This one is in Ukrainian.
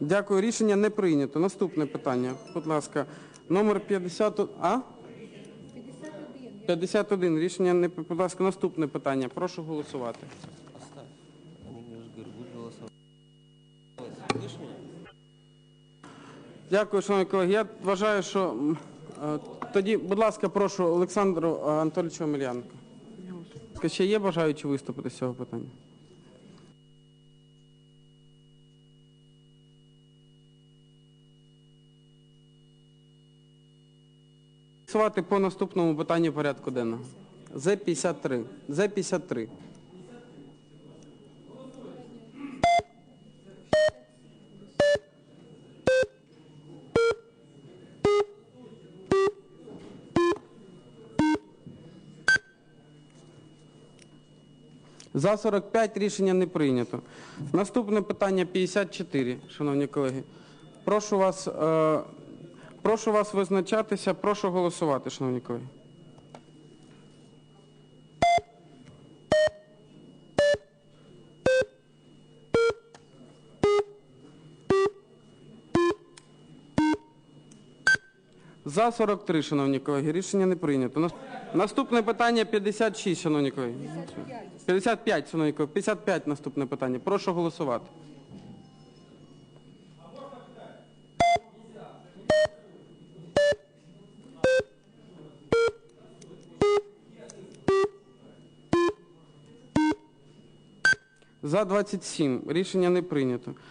Дякую, рішення не прийнято. Наступне питання, будь ласка. Номер 50... А? 51. Рішення не... Будь ласка, наступне питання. Прошу голосувати. Дякую, шановні колеги. Я вважаю, що е, тоді, будь ласка, прошу Олександру е, Анатолійовичу Омельянко. Ще є бажаючі виступити з цього питання? Голосувати по наступному питанню порядку денного. З-53. З-53. За 45 рішення не прийнято. Наступне питання 54, шановні колеги. Прошу вас, е, прошу вас визначатися, прошу голосувати, шановні колеги. За 43, шановні колеги, рішення не прийнято. Наступне питання 56, шановні колеги. 55, шановні колеги, 55 наступне питання. Прошу голосувати. За 27. Рішення не прийнято.